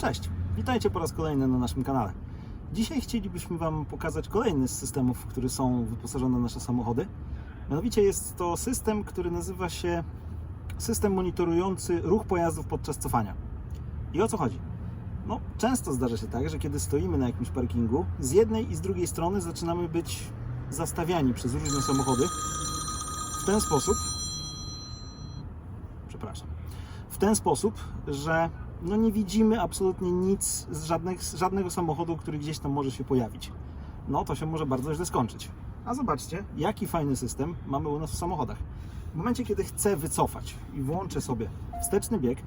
Cześć, witajcie po raz kolejny na naszym kanale. Dzisiaj chcielibyśmy Wam pokazać kolejny z systemów, w który są wyposażone nasze samochody. Mianowicie jest to system, który nazywa się system monitorujący ruch pojazdów podczas cofania. I o co chodzi? No, często zdarza się tak, że kiedy stoimy na jakimś parkingu, z jednej i z drugiej strony zaczynamy być zastawiani przez różne samochody w ten sposób, przepraszam, w ten sposób, że no nie widzimy absolutnie nic z żadnych, z żadnego samochodu, który gdzieś tam może się pojawić. No to się może bardzo źle skończyć. A zobaczcie, jaki fajny system mamy u nas w samochodach. W momencie, kiedy chcę wycofać i włączę sobie wsteczny bieg,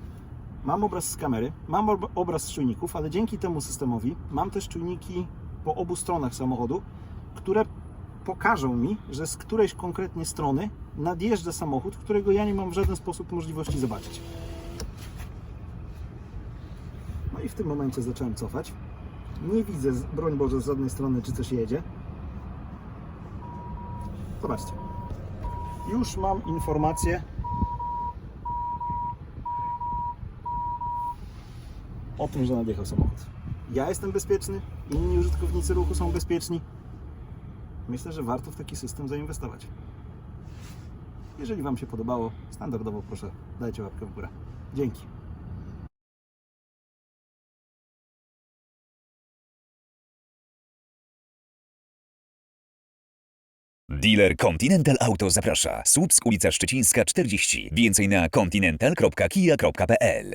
mam obraz z kamery, mam ob- obraz z czujników, ale dzięki temu systemowi mam też czujniki po obu stronach samochodu, które pokażą mi, że z którejś konkretnie strony nadjeżdża samochód, którego ja nie mam w żaden sposób możliwości zobaczyć. No i w tym momencie zacząłem cofać. Nie widzę, broń Boże, z żadnej strony, czy coś jedzie. Zobaczcie. Już mam informację o tym, że nadjechał samochód. Ja jestem bezpieczny, inni użytkownicy ruchu są bezpieczni. Myślę, że warto w taki system zainwestować. Jeżeli Wam się podobało, standardowo proszę dajcie łapkę w górę. Dzięki. Dealer Continental Auto zaprasza. Słupsk, ulica Szczecińska 40. Więcej na continental.kia.pl